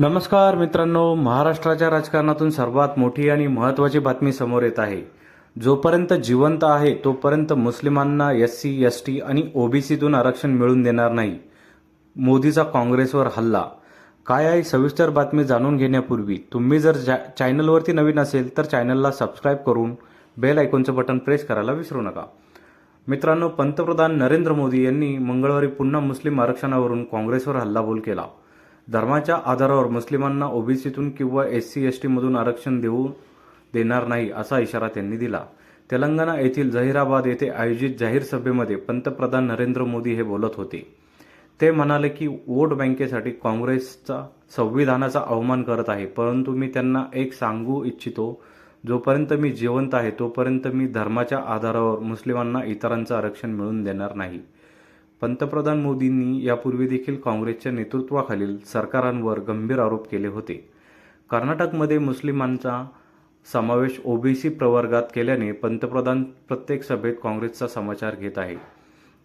नमस्कार मित्रांनो महाराष्ट्राच्या राजकारणातून सर्वात मोठी आणि महत्त्वाची बातमी समोर येत आहे. जोपर्यंत जिवंत आहे तोपर्यंत मुस्लिमांना एस सी एस टी आणि ओबीसीतून आरक्षण मिळून देणार नाही. मोदीचा काँग्रेसवर हल्ला. काय आहे? सविस्तर बातमी जाणून घेण्यापूर्वी तुम्ही जर जा चॅनलवरती नवीन असेल तर चॅनलला सबस्क्राईब करून बेल आयकॉनचं बटन प्रेस करायला विसरू नका. मित्रांनो पंतप्रधान नरेंद्र मोदी यांनी मंगळवारी पुन्हा मुस्लिम आरक्षणावरून काँग्रेसवर हल्लाबोल केला. धर्माच्या आधारावर मुस्लिमांना ओबीसीतून किंवा एस सी एस टीमधून आरक्षण देऊ देणार नाही असा इशारा त्यांनी दिला. तेलंगणा येथील जहिराबाद येथे आयोजित जाहीर सभेमध्ये पंतप्रधान नरेंद्र मोदी हे बोलत होते. ते म्हणाले की वोट बँकेसाठी काँग्रेसचा संविधानाचा अवमान करत आहे परंतु मी त्यांना एक सांगू इच्छितो. जोपर्यंत मी जिवंत आहे तोपर्यंत मी धर्माच्या आधारावर मुस्लिमांना इतरांचं आरक्षण मिळवून देणार नाही. पंतप्रधान मोदींनी यापूर्वी देखील काँग्रेसच्या नेतृत्वाखालील सरकारांवर गंभीर आरोप केले होते. कर्नाटकमध्ये मुस्लिमांचा समावेश ओबीसी प्रवर्गात केल्याने पंतप्रधान प्रत्येक सभेत काँग्रेसचा समाचार घेत आहे.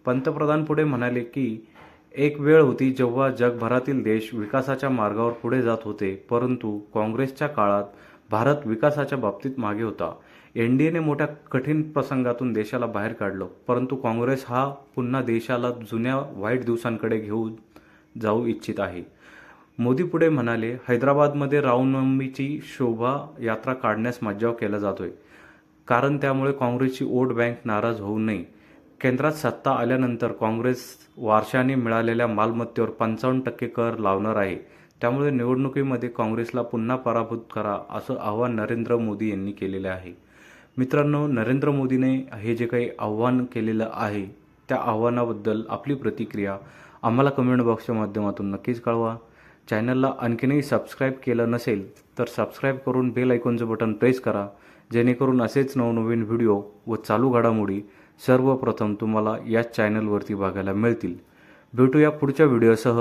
पंतप्रधान पुढे म्हणाले की एक वेळ होती जेव्हा जगभरातील देश विकासाच्या मार्गावर पुढे जात होते परंतु काँग्रेसच्या काळात भारत विकासाच्या बाबतीत मागे होता. एन डी एने मोठ्या कठीण प्रसंगातून देशाला बाहेर काढलं. परंतु काँग्रेस हा पुन्हा देशाला जुन्या वाईट दिवसांकडे घेऊन जाऊ इच्छित आहे. मोदी पुढे म्हणाले हैदराबादमध्ये रावनवमीची शोभा यात्रा काढण्यास मज्जाव केला जातोय. कारण त्यामुळे काँग्रेसची वोट बँक नाराज होऊ नये. केंद्रात सत्ता आल्यानंतर काँग्रेस वारशाने मिळालेल्या मालमत्तेवर पंचावन्न टक्के कर लावणार आहे. त्यामुळे निवडणुकीमध्ये काँग्रेसला पुन्हा पराभूत करा असं आव्हान नरेंद्र मोदी यांनी केलेलं आहे. मित्रांनो नरेंद्र मोदीने हे जे काही आव्हान केलेलं आहे त्या आव्हानाबद्दल आपली प्रतिक्रिया आम्हाला कमेंट बॉक्सच्या माध्यमातून नक्कीच कळवा. चॅनलला आणखीनही सबस्क्राईब केलं नसेल तर सबस्क्राईब करून बेल आयकॉनचं बटन प्रेस करा जेणेकरून असेच नवनवीन व्हिडिओ व चालू घडामोडी सर्वप्रथम तुम्हाला याच चॅनलवरती बघायला मिळतील. भेटूया पुढच्या व्हिडिओसह